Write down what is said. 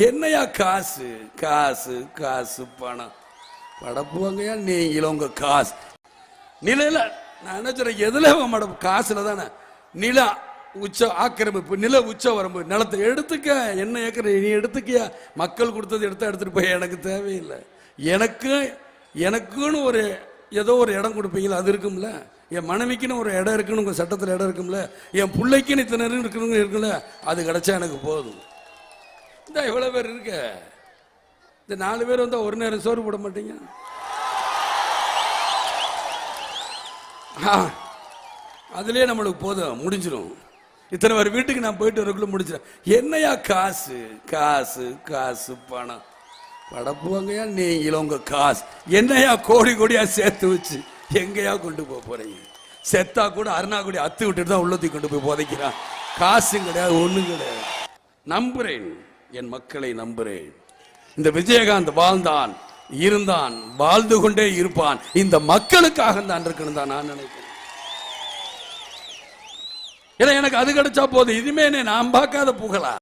என்னையா காசு? காசு காசு பணம். படப்புவாங்கயா? நீங்களும் உங்க காசு. நிலையில நான் என்ன சொல்றேன் எதுல மேடம்? காசுல தானே. நில உச்ச ஆக்கிரமிப்பு நில உச்ச வரம்பு நிலத்தை எடுத்துக்க. என்ன ஏக்கர் நீ எடுத்துக்கியா? மக்கள் கொடுத்தது எடுத்து எடுத்துட்டு போய் எனக்கு தேவையில்லை. எனக்கு எனக்குன்னு ஒரு ஏதோ ஒரு இடம் கொடுப்பீங்களா? அது இருக்கும்ல. என் மனைவிக்குன்னு ஒரு இடம் இருக்குன்னு உங்க சட்டத்தில் இடம் இருக்கும்ல. என் பிள்ளைக்குன்னு இத்தனை இருக்கணும் இருக்குல்ல அது கிடைச்சா எனக்கு போதும். இந்த எவ்வளோ பேர் இருக்க? இந்த நாலு பேர் வந்தால் ஒரு நேரம் சோறு போட மாட்டீங்க? அதுலேயே நம்மளுக்கு போதும் முடிஞ்சிடும் இத்தனை பேர் வீட்டுக்கு நான் போயிட்டு வரக்குள்ள முடிச்சிடும் என்னையா காசு? காசு காசு பணம். படப்புவாங்கயா நீங்களும் உங்க காசு. என்னையா கோடி கோடியா சேர்த்து வச்சு எங்கேயா கொண்டு போக போறீங்க? செத்தா கூட அருணாக்குடி அத்து விட்டுட்டு தான் உள்ளத்துக்கு கொண்டு போய் புதைக்கிறான். காசும் கிடையாது ஒன்றும் கிடையாது. நம்புறேன். என் மக்களை நம்புறேன். இந்த விஜயகாந்த் வாழ்ந்தான் இருந்தான் வாழ்ந்து கொண்டே இருப்பான். இந்த மக்களுக்காக தான் இருக்கணும் தான் நான் நினைக்கிறேன். ஏன்னா எனக்கு அது கிடைச்சா போதும். இனிமே நான் பார்க்காத புகழா?